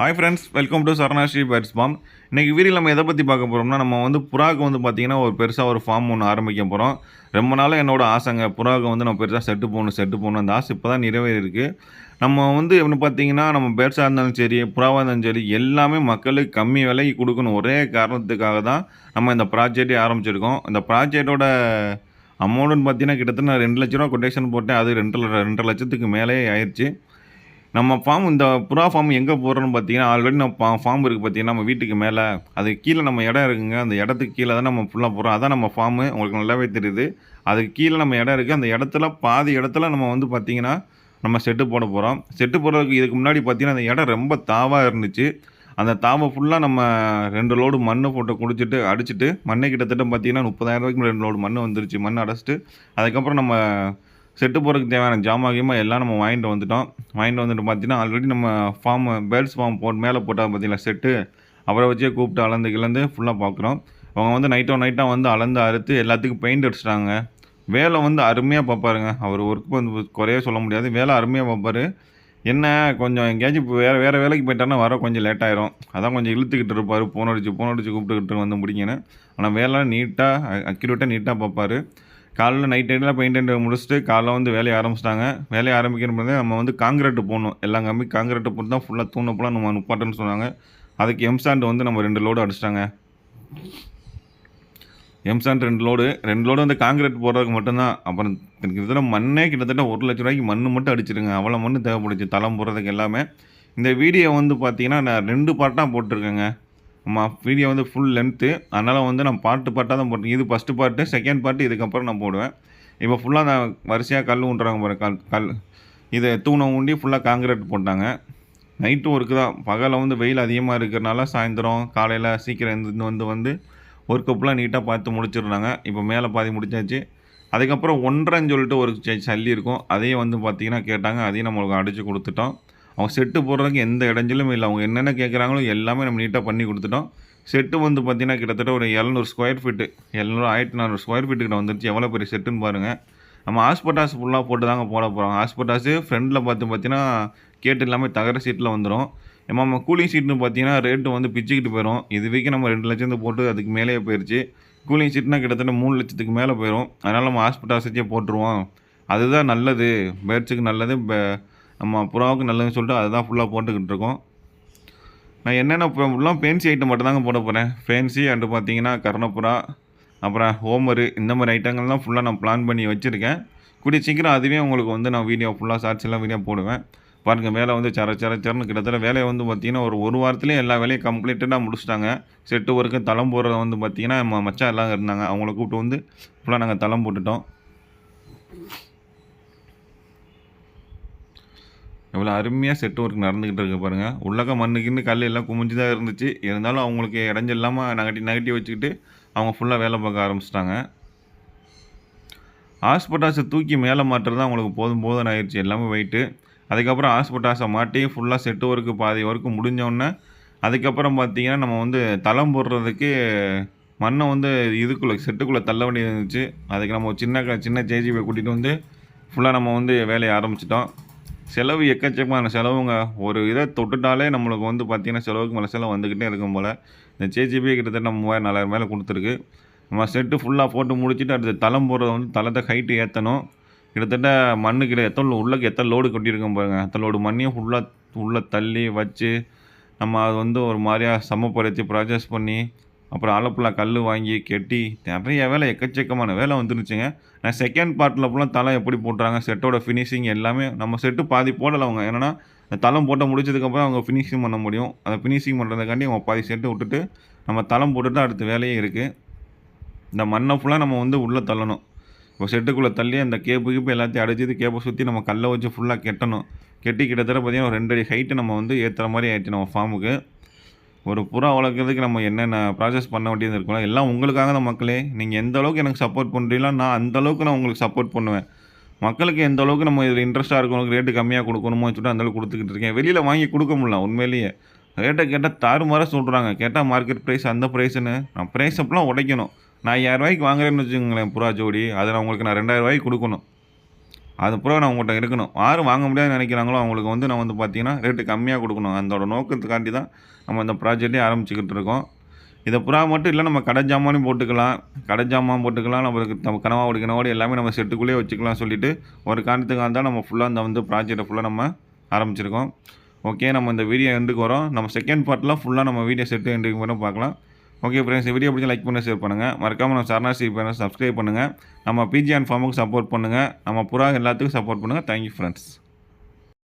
Hi friends welcome to Saranasri pets farm இன்றைக்கி video நம்ம எதை பற்றி பார்க்க போகிறோம்னா நம்ம வந்து புறாக்கு வந்து பார்த்திங்கன்னா ஒரு பெருசாக ஒரு ஃபார்ம் ஒன்று ஆரம்பிக்க போகிறோம் ரொம்ப நாளாக என்னோட ஆசைங்க புறாக்கு வந்து நம்ம பெருசாக செட்டு போகணும் செட்டு போகணும் அந்த ஆசை இப்போ தான் நிறைவேறியிருக்கு. நம்ம வந்து எப்படின்னு பார்த்தீங்கன்னா நம்ம பேர்ஸாக இருந்தாலும் சரி புறாவாக இருந்தாலும் சரி எல்லாமே மக்களுக்கு கம்மி விலைக்கு கொடுக்கணும். ஒரே காரணத்துக்காக தான் நம்ம இந்த ப்ராஜெக்டே ஆரம்பிச்சிருக்கோம். இந்த ப்ராஜெக்டோட அமௌண்ட்டுன்னு பார்த்தீங்கன்னா கிட்டத்தட்ட நான் ரெண்டு லட்ச ரூபா கொட்டேஷன் போட்டேன். அது ரெண்டு ரெண்டரை லட்சத்துக்கு மேலே ஆயிடுச்சு நம்ம ஃபார்ம் இந்த புறா ஃபார்ம் எங்கே போடுறோன்னு பார்த்தீங்கன்னா ஆல்ரெடி நம்ம ஃபார்ம் இருக்குது பார்த்தீங்கன்னா நம்ம வீட்டுக்கு மேலே. அது கீழே நம்ம இடம் இருக்குங்க. அந்த இடத்துக்கு கீழே தான் நம்ம ஃபுல்லாக போகிறோம் அதான் நம்ம ஃபார்மு உங்களுக்கு நல்லாவே தெரியுது. அதுக்கு கீழே நம்ம இடம் இருக்குது அந்த இடத்துல பாதி இடத்துல நம்ம வந்து பார்த்திங்கன்னா நம்ம செட்டு போட போகிறோம் செட்டு போடுறதுக்கு இதுக்கு முன்னாடி பார்த்திங்கன்னா அந்த இடம் ரொம்ப தாவாக இருந்துச்சு. அந்த தாவை ஃபுல்லாக நம்ம ரெண்டு லோடு மண்ணை போட்டு குடிச்சிட்டு அடிச்சிட்டு மண்ணை கிட்டத்தட்ட பார்த்தீங்கன்னா முப்பதாயிரம் ரூபாய்க்கு ரெண்டு லோடு மண் வந்துருச்சு. மண் அடைச்சிட்டு அதுக்கப்புறம் நம்ம செட்டு போகிறதுக்கு தேவையான ஜாமாகியமா எல்லாம் நம்ம வாங்கிட்டு வந்துட்டோம். வாங்கிட்டு வந்துட்டு பார்த்தீங்கன்னா ஆல்ரெடி நம்ம ஃபார்ம் பேர்ட்ஸ் ஃபார்ம் போட்டு மேலே போட்டால் பார்த்தீங்களா செட்டு அவரை வச்சே கூப்பிட்டு அளந்து கிளந்து ஃபுல்லாக பார்க்குறோம் அவங்க வந்து நைட்டோ நைட்டாக வந்து அளந்து அறுத்து எல்லாத்துக்கும் பெயிண்ட் அடிச்சிட்டாங்க. வேலை வந்து அருமையாக பார்ப்பாருங்க. அவர் ஒர்க் வந்து குறைய சொல்ல முடியாது. வேலை அருமையாக பார்ப்பாரு. என்ன கொஞ்சம் எங்கேயாச்சும் இப்போ வேறு வேறு வேலைக்கு போயிட்டாருன்னா வர கொஞ்சம் லேட் ஆயிரும். அதான் கொஞ்சம் இழுத்துக்கிட்டு இருப்பார். போன் அடிச்சு போன் அடிச்சு கூப்பிட்டுக்கிட்டு வந்து முடிங்கன்னு ஆனால் வேலை நீட்டாக அக்யூரேட்டாக நீட்டாக பார்ப்பாரு. காலையில் நைட் நைட்டில் பெயிண்ட் அண்ட் முடிச்சுட்டு காலைல வந்து வேலையை ஆரம்பிச்சிட்டாங்க. வேலையை ஆரம்பிக்கணும் நம்ம வந்து காங்கிரீட் போடணும். எல்லா கம்மி காங்கிரீட்டை போட்டு தான் ஃபுல்லாக தூண நம்ம நுப்பாட்டன்னு சொன்னாங்க. அதுக்கு எம்சாண்ட் வந்து நம்ம ரெண்டு லோடு அடிச்சிட்டாங்க. எம்சாண்ட் ரெண்டு லோடு ரெண்டு லோடு வந்து காங்கிரீட் போடுறதுக்கு மட்டும்தான். அப்புறம் கிட்டத்தட்ட மண்ணே கிட்டத்தட்ட ஒரு லட்ச ரூபாய்க்கு மண் மட்டும் அடிச்சிருங்க. அவ்வளோ மண் தேவைப்படுச்சு தளம் போடுறதுக்கு எல்லாமே. இந்த வீடியோ வந்து பார்த்தீங்கன்னா நான் ரெண்டு பார்ட்டாக போட்டிருக்கேங்க. வீடியோ வந்து ஃபுல் லென்த்து அதனால் வந்து நான் பாட்டு பாட்டாக தான் போட்டேன். இது ஃபஸ்ட்டு பார்ட்டு செகண்ட் பார்ட்டு இதுக்கப்புறம் நான் போடுவேன். இப்போ ஃபுல்லாக நான் வரிசையாக கல் ஊன்றாங்க பாரு கல் கல். இதை தூணை ஊண்டி ஃபுல்லாக காங்கிரீட் போட்டாங்க. நைட்டு ஒர்க்கு தான். பகலில் வந்து வெயில் அதிகமாக இருக்கிறனால சாயந்தரம் காலையில் சீக்கிரம் எழுந்து வந்து வந்து ஒர்க்கு ஃபுல்லாக நீட்டாக பார்த்து முடிச்சிடுறாங்க. இப்போ மேலே பாதி முடிச்சாச்சு. அதுக்கப்புறம் ஒன்றரைன்னு சொல்லிட்டு ஒரு சல்லி இருக்கும். அதையும் வந்து பார்த்திங்கன்னா கேட்டாங்க. அதையும் நம்மளுக்கு அடித்து கொடுத்துட்டோம். அவங்க செட்டு போடுறதுக்கு எந்த இடைஞ்சலும் இல்லை. அவங்க என்னென்ன கேட்குறாங்களோ எல்லாமே நம்ம நீட்டாக பண்ணி கொடுத்துட்டோம். செட்டு வந்து பார்த்தீங்கன்னா கிட்டத்தட்ட ஒரு எழுநூறு ஸ்கொயர் ஃபீட்டு எழுநூறு ஆயிரத்தி நானூறு ஸ்கொயர் ஃபீட்டுக்கிட்ட வந்துருச்சு. எவ்வளோ பெரிய செட்டுன்னு பாருங்கள் நம்ம ஹாஸ்பிட்டாஸ் ஃபுல்லாக போட்டு தாங்க போட போகிறோம் ஹாஸ்பிட்டாஸு ஃப்ரண்டில் பார்த்து பார்த்தீங்கன்னா கேட்டு எல்லாமே தகர சீட்டில் வந்துடும் ஏமா நம்ம கூலிங் சீட்னு பார்த்தீங்கன்னா ரேட்டு வந்து பிச்சுக்கிட்டு போயிடும் இது வரைக்கும் நம்ம ரெண்டு லட்சத்து போட்டு அதுக்கு மேலேயே போயிடுச்சு கூலிங் சீட்னா கிட்டத்தட்ட மூணு லட்சத்துக்கு மேலே போயிடும் அதனால் நம்ம ஹாஸ்பிட்டாஸே போட்டுருவோம். அதுதான் நல்லது. பேர்ட்ஸுக்கு நல்லது. பே- நம்ம புறாவுக்கு நல்லதுன்னு சொல்லிட்டு அதுதான் ஃபுல்லாக போட்டுக்கிட்டு இருக்கோம். நான் என்னென்ன ஃபுல்லாக ஃபேன்சி ஐட்டம் மட்டும் தாங்க போட போகிறேன் ஃபேன்சி அண்டு பார்த்தீங்கன்னா கர்ணப்புறா அப்புறம் ஹோமரு இந்த மாதிரி ஐட்டங்கள்லாம் ஃபுல்லாக நான் பிளான் பண்ணி வச்சுருக்கேன். கூடிய சீக்கிரம் அதுவே உங்களுக்கு வந்து நான் வீடியோ ஃபுல்லாக ஷார்ட்ஸ் எல்லாம் வீடியோ போடுவேன். பாருங்கள் வேலை வந்து சர சர சரன்னு கிட்டத்தட்ட வேலையை வந்து பார்த்தீங்கன்னா ஒரு ஒரு வாரத்துலேயே எல்லா வேலையும் கம்ப்ளீட்டடாக முடிச்சிட்டாங்க. செட்டு ஒர்க்கு தளம் போடுறத வந்து பார்த்திங்கன்னா மச்சா மச்சான் எல்லாம் இருந்தாங்க. அவங்கள கூப்பிட்டு வந்து ஃபுல்லாக நாங்கள் தளம் போட்டுட்டோம். எவ்வளோ அருமையாக செட் ஒர்க் நடந்துக்கிட்டு இருக்கு பாருங்கள் உள்ளக மண்ணுக்குன்னு கல் எல்லாம் குமிஞ்சு தான் இருந்துச்சு. இருந்தாலும் அவங்களுக்கு இடைஞ்ச இல்லாமல் நகட்டி நகட்டி வச்சுக்கிட்டு அவங்க ஃபுல்லாக வேலை பார்க்க ஆரம்பிச்சிட்டாங்க. ஹாஸ்பிட்டாஸை தூக்கி மேலே மாட்டுறது தான் அவங்களுக்கு போதும் போதும் ஆயிடுச்சு. எல்லாமே வெயிட்டு அதுக்கப்புறம் ஹாஸ்பிட்டாஸை மாட்டி ஃபுல்லாக செட்டு ஒர்க்கு பாதி ஒர்க்கு முடிஞ்சோடனே அதுக்கப்புறம் பார்த்தீங்கன்னா நம்ம வந்து தளம் போடுறதுக்கு மண்ணை வந்து இதுக்குள்ளே செட்டுக்குள்ளே தள்ள வேண்டியது இருந்துச்சு. அதுக்கு நம்ம ஒரு சின்ன க- சின்ன ஜேஜிபை கூட்டிகிட்டு வந்து ஃபுல்லாக நம்ம வந்து வேலையை ஆரம்பிச்சிட்டோம். செலவு எக்கச்சக்கமான செலவுங்க. ஒரு இதை தொட்டுட்டாலே நம்மளுக்கு வந்து பார்த்திங்கன்னா செலவுக்கு மேலே செலவு வந்துக்கிட்டே இருக்கும் போல். இந்த சேஜிபி கிட்டத்தட்ட மூவாயிரம் நாலாயிரம் மேலே கொடுத்துருக்கு. நம்ம செட்டு ஃபுல்லாக போட்டு முடிச்சுட்டு அடுத்து தளம் போடுறது வந்து தளத்தை ஹைட்டு ஏற்றணும் கிட்டத்தட்ட மண்ணுக்கு எத்தனை உள்ளக்கு எத்தனை லோடு கொட்டியிருக்கோம் பாருங்கள் எத்தனை லோடு மண்ணையும் ஃபுல்லாக உள்ளே தள்ளி வச்சு நம்ம அது வந்து ஒரு மாதிரியாக சமப்படுத்தி ப்ராசஸ் பண்ணி அப்புறம் அளப்பில் கல் வாங்கி கெட்டி நிறைய வேலை எக்கச்சக்கமான வேலை வந்துருச்சுங்க. நான் செகண்ட் பார்ட்டில் ஃபுல்லாக தலை எப்படி போட்டுறாங்க செட்டோட ஃபினிஷிங் எல்லாமே நம்ம செட்டு பாதி போடலை அவங்க என்னென்னா அந்த தளம் போட்டு முடிச்சதுக்கப்புறம் அவங்க ஃபினிஷிங் பண்ண முடியும். அதை ஃபினிஷிங் பண்ணுறதுக்காண்டி அவங்க பாதி செட்டு விட்டுட்டு நம்ம தளம் போட்டுட்டு அடுத்த வேலையே இருக்குது இந்த மண்ணை ஃபுல்லாக நம்ம வந்து உள்ளே தள்ளணும். இப்போ செட்டுக்குள்ளே தள்ளி அந்த கேப்பு கீப்பு எல்லாத்தையும் அடைச்சிட்டு கேப்பை சுற்றி நம்ம கல்லை வச்சு ஃபுல்லாக கெட்டணும். கெட்டி கிட்டத்தட்ட பார்த்திங்கன்னா ஒரு ரெண்டு அடி ஹைட்டு நம்ம வந்து ஏற்றுற மாதிரி ஆகிடுச்சு நம்ம ஃபார்முக்கு ஒரு புறா வளர்க்குறதுக்கு நம்ம என்னென்ன ப்ராசஸ் பண்ண வேண்டியது இருக்கும்ல எல்லாம் உங்களுக்காக தான் மக்களே. நீங்கள் எந்த அளவுக்கு எனக்கு சப்போர்ட் பண்ணுறீங்களோ நான் அந்த அளவுக்கு நான் உங்களுக்கு சப்போர்ட் பண்ணுவேன். மக்களுக்கு எந்த அளவுக்கு நம்ம இதில் இன்ட்ரெஸ்ட்டாக இருக்கணும் ரேட்டு கம்மியாக கொடுக்கணுமோ சொல்லிட்டு அந்தளவுக்கு கொடுத்துக்கிட்டு இருக்கேன். வெளியில் வாங்கி கொடுக்க முடியல உண்மையிலேயே. ரேட்டை கேட்டால் தாறுமாறாக சொல்கிறாங்க கேட்டால் மார்க்கெட் ப்ரைஸ் அந்த ப்ரைஸ்னு நான் ப்ரைஸ் அப்பெல்லாம் உடைக்கணும். நான் ஐயாயிரம் ரூபாய்க்கு வாங்குறேன்னு வச்சுக்கோங்களேன் புறா ஜோடி. அதை நான் உங்களுக்கு நான் ரெண்டாயிரம் ரூபாய்க்கு கொடுக்கணும். அது புறா நான் உங்கள்கிட்ட இருக்கணும். யாரும் வாங்க முடியாதுன்னு நினைக்கிறாங்களோ அவங்களுக்கு வந்து நான் வந்து பார்த்திங்கன்னா ரேட்டு கம்மியாக கொடுக்கணும். அதோட நோக்கத்துக்காண்டி தான் நம்ம இந்த ப்ராஜெக்டே ஆரம்பிச்சுக்கிட்டு இருக்கோம். இதை புறா மட்டும் இல்லை நம்ம கடை ஜாமானும் போட்டுக்கலாம். கடை ஜாமான் போட்டுக்கலாம். நம்மளுக்கு நம்ம கனவாவோட கனவோடு எல்லாமே நம்ம செட்டுக்குள்ளேயே வச்சுக்கலாம் சொல்லிட்டு ஒரு காரணத்துக்காக தான் நம்ம ஃபுல்லாக இந்த வந்து ப்ராஜெக்டை ஃபுல்லாக நம்ம ஆரம்பிச்சிருக்கோம். ஓகே நம்ம இந்த வீடியோ எண்டுக்கு வரோம். நம்ம செகண்ட் பார்ட்டில் ஃபுல்லாக நம்ம வீடியோ செட்டு எண்டுக்கு வரும் பார்க்கலாம். ஓகே ஃப்ரெண்ட்ஸ் வீடியோ பிடிச்சி லைக் பண்ணி ஷேர் பண்ணுங்கள் மறக்காமல் நம்ம சரணாசி பேனல் சப்ஸ்கிரைப் பண்ணுங்கள் நம்ம பிஜி அண்ட் ஃபார்முக்கு சப்போர்ட் பண்ணுங்கள் நம்ம புறா எல்லாத்துக்கும் சப்போர்ட் பண்ணுங்கள் தேங்க்யூ ஃப்ரெண்ட்ஸ்